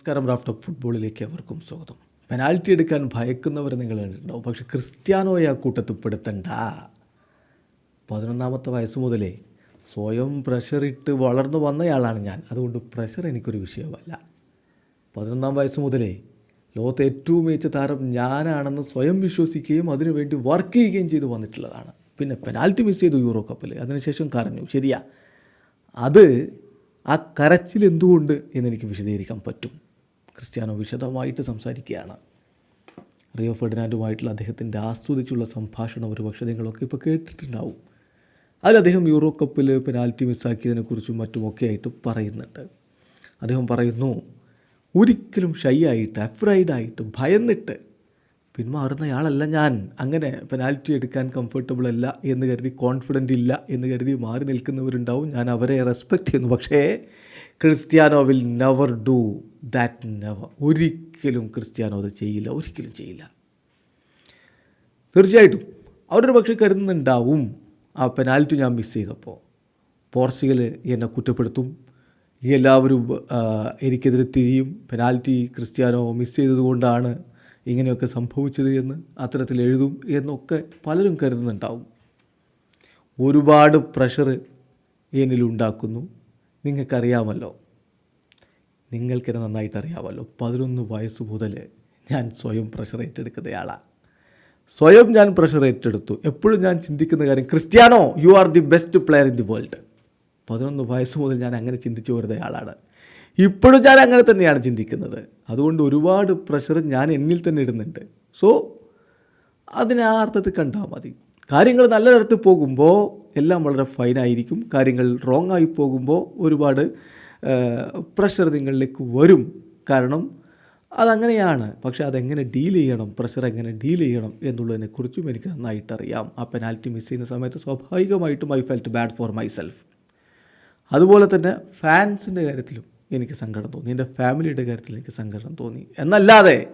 നമസ്കാരം raft of ഫുട്ബോളിലേക്ക് അവർക്കും സ്വാഗതം. പെനാൽറ്റി എടുക്കാൻ ഭയക്കുന്നവർ നിങ്ങൾ കണ്ടിട്ടുണ്ടാവും പക്ഷെ ക്രിസ്ത്യാനോയെ ആ കൂട്ടത്തിൽ പെടുത്തണ്ട. പതിനൊന്നാമത്തെ വയസ്സ് മുതലേ സ്വയം പ്രഷറിട്ട് വളർന്നു വന്നയാളാണ് ഞാൻ. അതുകൊണ്ട് പ്രഷർ എനിക്കൊരു വിഷയമല്ല. പതിനൊന്നാം വയസ്സ് മുതലേ ലോകത്തെ ഏറ്റവും മികച്ച താരം ഞാനാണെന്ന് സ്വയം വിശ്വസിക്കുകയും അതിനുവേണ്ടി വർക്ക് ചെയ്യുകയും ചെയ്തു വന്നിട്ടുള്ളതാണ്. പിന്നെ പെനാൽറ്റി മിസ് ചെയ്തു യൂറോ കപ്പിൽ അതിനുശേഷം കരഞ്ഞു. ശരിയാ. അത് ആ കരച്ചിൽ എന്തുകൊണ്ട് എന്നെനിക്ക് വിശദീകരിക്കാൻ പറ്റും. ക്രിസ്ത്യാനോ വിശദമായിട്ട് സംസാരിക്കുകയാണ്. റിയോ ഫെർഡിനാൻഡുമായിട്ടുള്ള അദ്ദേഹത്തിന്റെ ആസ്വദിച്ചുള്ള സംഭാഷണം ഒരു പക്ഷേ നിങ്ങളൊക്കെ ഇപ്പോൾ കേട്ടിട്ടുണ്ടാവും. അതിൽ അദ്ദേഹം യൂറോ കപ്പിൽ പെനാൽറ്റി മിസ്സാക്കിയതിനെക്കുറിച്ചും മറ്റുമൊക്കെ ആയിട്ട് പറയുന്നുണ്ട്. അദ്ദേഹം പറയുന്നു ഒരിക്കലും ഷൈ ആയിട്ട് അഫ്രൈഡായിട്ട് ഭയന്നിട്ട് പിന്മാറുന്നയാളല്ല ഞാൻ. അങ്ങനെ പെനാൽറ്റി എടുക്കാൻ കംഫർട്ടബിൾ അല്ല എന്ന് കരുതി കോൺഫിഡന്റ് ഇല്ല എന്ന് കരുതി മാറി നിൽക്കുന്നവരുണ്ടാവും. ഞാൻ അവരെ റെസ്പെക്റ്റ് ചെയ്യുന്നു. പക്ഷേ Cristiano will never do that never ഒരിക്കലും ക്രിസ്ത്യാനോ അത് ചെയ്യില്ല. ഒരിക്കലും ചെയ്യില്ല. തീർച്ചയായിട്ടും അവരൊരു പക്ഷേ കരുതുന്നുണ്ടാവും. ആ പെനാൽറ്റി ഞാൻ മിസ് ചെയ്തപ്പോൾ. പോർച്ചുഗൽ എന്നെ കുറ്റപ്പെടുത്തും. എല്ലാവരും എനിക്കെതിരെ തിരിയും. പെനാൽറ്റി ക്രിസ്ത്യാനോ മിസ് ചെയ്തതുകൊണ്ടാണ് ഇങ്ങനെയൊക്കെ സംഭവിച്ചത് എന്ന് അത്തരത്തിൽ എഴുതും എന്നൊക്കെ പലരും കരുതുന്നുണ്ടാവും. ഒരുപാട് പ്രഷർ എന്നിലുണ്ടാക്കുന്നു നിങ്ങൾക്കറിയാമല്ലോ. നിങ്ങൾക്കെന്നെ നന്നായിട്ട് അറിയാമല്ലോ. പതിനൊന്ന് വയസ്സ് മുതൽ ഞാൻ സ്വയം പ്രഷർ ഏറ്റെടുക്കുന്നയാളാണ് സ്വയം ഞാൻ പ്രഷർ ഏറ്റെടുത്തു. എപ്പോഴും ഞാൻ ചിന്തിക്കുന്ന കാര്യം Cristiano you are the best player in the world പതിനൊന്ന് വയസ്സ് മുതൽ ഞാൻ അങ്ങനെ ചിന്തിച്ചു വരുന്ന ആളാണ് ഇപ്പോഴും ഞാൻ അങ്ങനെ തന്നെയാണ് ചിന്തിക്കുന്നത്. അതുകൊണ്ട് ഒരുപാട് പ്രഷർ ഞാൻ എന്നിൽ തന്നെ ഇടുന്നുണ്ട്. സോ അതിനെ ആ അർത്ഥത്തിൽ കണ്ടാൽ മതി. കാര്യങ്ങൾ നല്ല തരത്തിൽ പോകുമ്പോൾ എല്ലാം വളരെ ഫൈനായിരിക്കും കാര്യങ്ങൾ റോങ് ആയി പോകുമ്പോൾ ഒരുപാട് പ്രഷർ നിങ്ങളിലേക്ക് വരും. കാരണം അതങ്ങനെയാണ്. പക്ഷേ അതെങ്ങനെ ഡീൽ ചെയ്യണം? പ്രഷർ എങ്ങനെ ഡീൽ ചെയ്യണം? എന്നുള്ളതിനെക്കുറിച്ചും എനിക്ക് നന്നായിട്ട് അറിയാം ആ പെനാൽറ്റി മിസ് ചെയ്യുന്ന സമയത്ത് സ്വാഭാവികമായിട്ടും I felt bad for myself അതുപോലെ തന്നെ ഫാൻസിന്റെ കാര്യത്തിലും എനിക്ക് സങ്കടം തോന്നി. എന്റെ ഫാമിലിയുടെ കാര്യത്തിൽ എനിക്ക് സങ്കടം തോന്നി. എന്നല്ലാതെ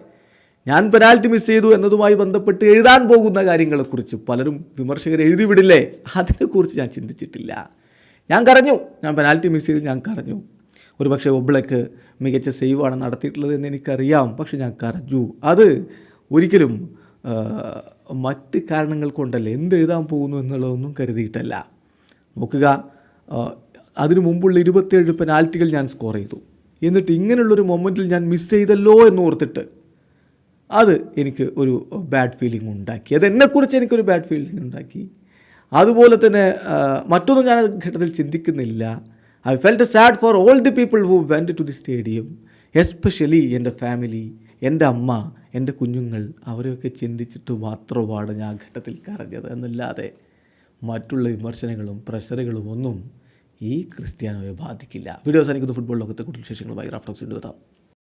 ഞാൻ പെനാൽറ്റി മിസ് ചെയ്തു എന്നതുമായി ബന്ധപ്പെട്ട് എഴുതാൻ പോകുന്ന കാര്യങ്ങളെക്കുറിച്ച് പലരും വിമർശകർ എഴുതി വിടില്ലേ? അതിനെക്കുറിച്ച് ഞാൻ ചിന്തിച്ചിട്ടില്ല. ഞാൻ കരഞ്ഞു. ഞാൻ പെനാൽറ്റി മിസ് ചെയ്ത്. ഞാൻ കരഞ്ഞു. ഒരു പക്ഷേ ഒബ്ലക്ക് മികച്ച സേവാണ് നടത്തിയിട്ടുള്ളത് എന്ന് എനിക്കറിയാം. പക്ഷെ ഞാൻ കരഞ്ഞു. അത് ഒരിക്കലും മറ്റ് കാരണങ്ങൾ കൊണ്ടല്ല. എന്തെഴുതാൻ പോകുന്നു എന്നുള്ളതൊന്നും കരുതിയിട്ടല്ല. നോക്കുക അതിനു മുമ്പുള്ള ഇരുപത്തേഴ് പെനാൽറ്റികൾ ഞാൻ സ്കോർ ചെയ്തു. എന്നിട്ട് ഇങ്ങനെയുള്ളൊരു മൊമെന്റിൽ ഞാൻ മിസ് ചെയ്തല്ലോ എന്ന് ഓർത്തിട്ട് അത് എനിക്ക് ഒരു ബാഡ് ഫീലിംഗ് ഉണ്ടാക്കി. അത് എന്നെക്കുറിച്ച് എനിക്കൊരു ബാഡ് ഫീലിംഗ് ഉണ്ടാക്കി. അതുപോലെ തന്നെ മറ്റൊന്നും ഞാൻ ഘട്ടത്തിൽ ചിന്തിക്കുന്നില്ല. I felt sad for all the people who went to the stadium especially എന്റെ ഫാമിലി എന്റെ അമ്മ എന്റെ കുഞ്ഞുങ്ങൾ. അവരെയൊക്കെ ചിന്തിച്ചിട്ട് മാത്രമാണ് ഞാൻ ഘട്ടത്തിൽ കരഞ്ഞത് എന്നല്ലാതെ മറ്റുള്ള വിമർശനങ്ങളും പ്രഷറുകളും ഒന്നും ഈ ക്രിസ്ത്യാനോയെ ബാധിക്കില്ല. വീഡിയോസ് അവസാനിക്കുന്നു. ഫുട്ബോൾ ലോകത്തെ കൂടുതൽ വിശേഷങ്ങളുമായി റാഫ്റ്റോക്സ് കൊണ്ടുവെത്താം